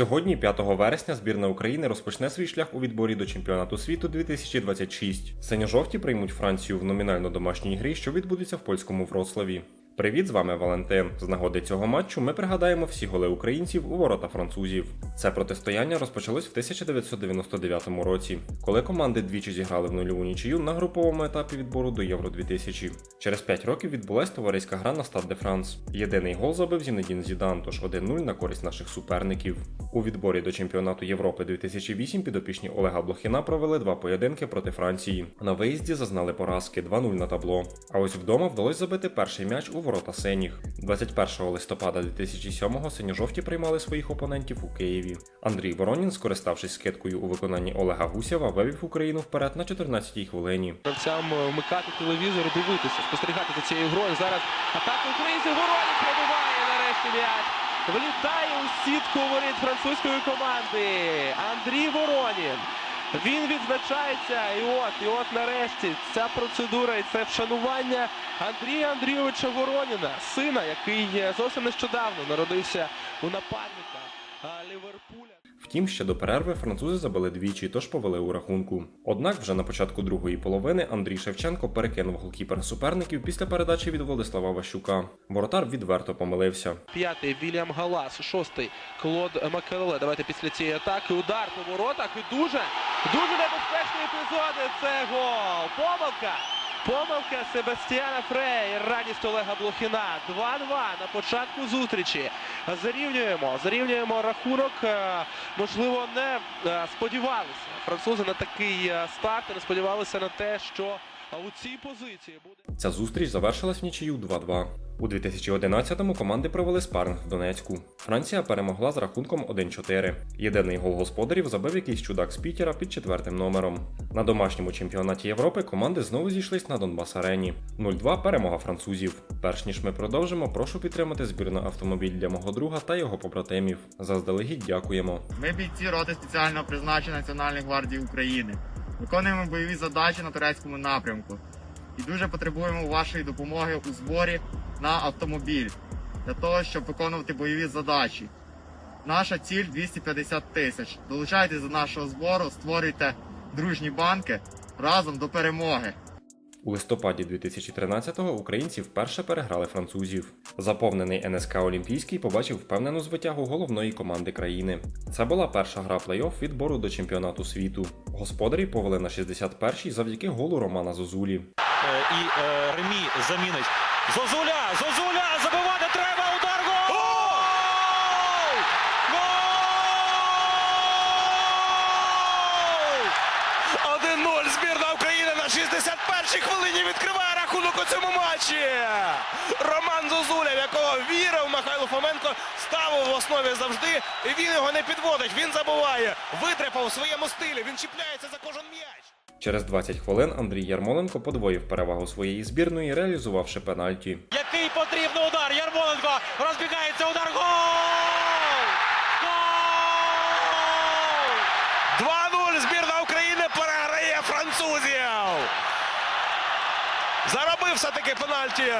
Сьогодні, 5 вересня, збірна України розпочне свій шлях у відборі до чемпіонату світу 2026. Синьо-жовті приймуть Францію в номінально домашній грі, що відбудеться в польському Вроцлаві. Привіт, з вами Валентин. З нагоди цього матчу ми пригадаємо всі голи українців у ворота французів. Це протистояння розпочалось в 1999 році, коли команди двічі зіграли в нульову нічию на груповому етапі відбору до Євро 2000. Через 5 років відбулась товариська гра на Стад де Франс. Єдиний гол забив Зінедін Зідан, тож 1-0 на користь наших суперників. У відборі до чемпіонату Європи 2008 підопічні Олега Блохіна провели два поєдинки проти Франції. На виїзді зазнали поразки 2-0 на табло. А ось вдома вдалося забити перший м'яч у ворота синіх. 21 листопада 2007-го синьо-жовті приймали своїх опонентів у Києві. Андрій Воронін, скориставшись скидкою у виконанні Олега Гусєва, вивів Україну вперед на 14-й хвилині. гравцям е, вмикати телевізор дивитися, спостерігати за цією грою. Зараз атака українців Воронін пробиває нарешті м'яч. Влітає у сітку воріт французької команди. Андрій Воронін. Він відзначається. І от, і от нарешті ця процедура і це вшанування Андрія Андрійовича Вороніна, сина, який е, зовсім нещодавно народився у нападника Ліверпуля. Втім, ще до перерви французи забили двічі, тож повели у рахунку. Однак вже на початку другої половини Андрій Шевченко перекинув голкіпера суперників після передачі від Владислава Ващука. Воротар відверто помилився. П'ятий Вільям Галас, шостий Клод Макелеле. Давайте після цієї атаки удар по воротах. І дуже, дуже небезпечний епізод. Це гол. Помилка. Помилка Себастьяна Фрей. Радість Олега Блохіна. 2-2 на початку зустрічі. Зарівнюємо. Зарівнюємо рахунок. Е, Можливо, не е, сподівалися французи на такий е, старт. Не сподівалися на те, що у цій позиції буде. Ця зустріч завершилась в нічию 2-2. У 2011-му команди провели спаринг в Донецьку. Франція перемогла з рахунком 1-4. Єдиний гол господарів забив якийсь чудак з Пітера під четвертим номером. На домашньому чемпіонаті Європи команди знову зійшлись на Донбас Арені. 0-2 перемога французів. Перш ніж ми продовжимо, прошу підтримати збірну автомобіль для мого друга та його побратимів. Заздалегідь дякуємо. Ми бійці роти спеціального призначення Національної гвардії України. Виконуємо бойові задачі на турецькому напрямку і дуже потребуємо вашої допомоги у зборі на автомобіль для того, щоб виконувати бойові задачі. Наша ціль 250 тисяч. Долучайтесь до нашого збору, створюйте дружні банки разом до перемоги. У листопаді 2013-го українці вперше переграли французів. Заповнений НСК Олімпійський побачив впевнену звитягу головної команди країни. Це була перша гра плей-офф відбору до чемпіонату світу. Господарі повели на 61-й завдяки голу Романа Зозулі. Е, і е, Ремі замінить. Зозуля! Зозуля! Забивати треба! Удар! Гол! Гол! 1-0 збірна України на 61-й хвилині відкриває рахунок у цьому матчі. Роман Зозуля, в якого вірив Михайло Фоменко, ставив в основі завжди. І він його не підводить. Він забуває. Витрепав у своєму стилі. Він чіпляється за кожен м'яч. Через 20 хвилин Андрій Ярмоленко подвоїв перевагу своєї збірної, реалізувавши пенальті. Який потрібний удар? Ярмоленко розбігається удар. Гол! Гол! 2-0. Збірна України переграє французів. Заробив все-таки пенальті.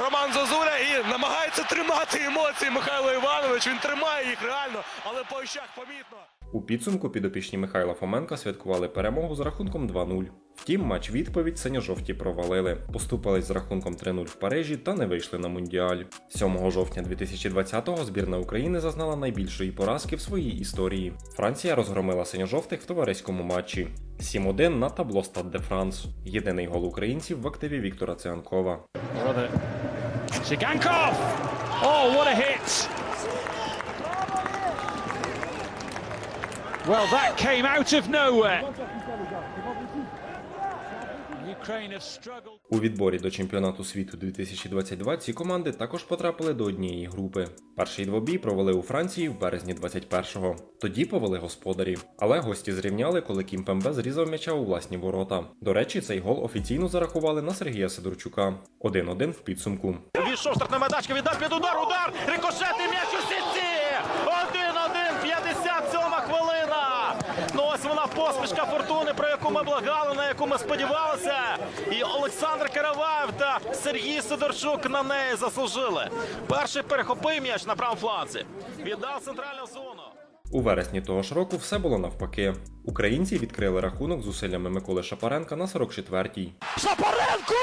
Роман Зозуля і намагається тримати емоції Михайло Іванович. Він тримає їх реально, але по очах помітно. У підсумку підопічні Михайла Фоменка святкували перемогу з рахунком 2-0. Втім, матч відповідь синьо-жовті провалили, поступались з рахунком 3-0 в Парижі та не вийшли на мундіаль. 7 жовтня 2020-го збірна України зазнала найбільшої поразки в своїй історії. Франція розгромила синьо-жовтих в товариському матчі. 7-1 на табло Стад де Франс. Єдиний гол українців в активі Віктора Цианкова. Shigankov! Oh, what a hit! Well, that came out of nowhere. У відборі до чемпіонату світу 2022 ці команди також потрапили до однієї групи. Перший двобій провели у Франції в березні 21-го. Тоді повели господарі. Але гості зрівняли, коли Кімпембе зрізав м'яча у власні ворота. До речі, цей гол офіційно зарахували на Сергія Сидорчука. 1-1 в підсумку. Війшов штрафна медачка, віддав під удар, удар! Рикошетний м'яч у сітці! 1-1, 57 хвилина! Ну ось вона фортуни, про яку ми благали, на яку ми сподівалися. І Олександр Караваєв та Сергій Сидорчук на неї заслужили. Перший перехопив м'яч на правому фланзі. Віддав центральну зону. У вересні того ж року все було навпаки. Українці відкрили рахунок зусиллями Миколи Шапаренка на 44-й. Шапаренко!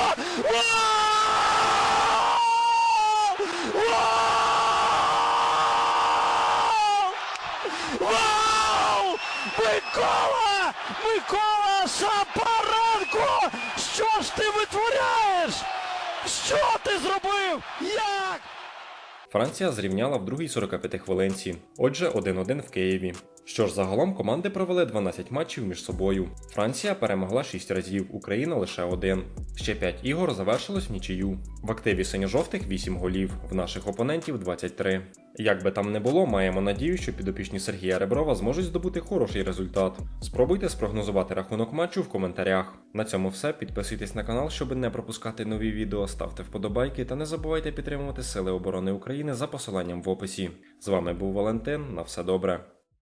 Микола! Микола Шапаренко! Що ж ти витворяєш? Що ти зробив? Як? Франція зрівняла в другій 45 хвилинці. Отже, 1-1 в Києві. Що ж, загалом команди провели 12 матчів між собою. Франція перемогла 6 разів, Україна лише один. Ще 5 ігор завершилось в нічию. В активі синьо-жовтих 8 голів, в наших опонентів 23. Як би там не було, маємо надію, що підопічні Сергія Реброва зможуть здобути хороший результат. Спробуйте спрогнозувати рахунок матчу в коментарях. На цьому все. Підписуйтесь на канал, щоб не пропускати нові відео, ставте вподобайки та не забувайте підтримувати Сили оборони України за посиланням в описі. З вами був Валентин. На все добре.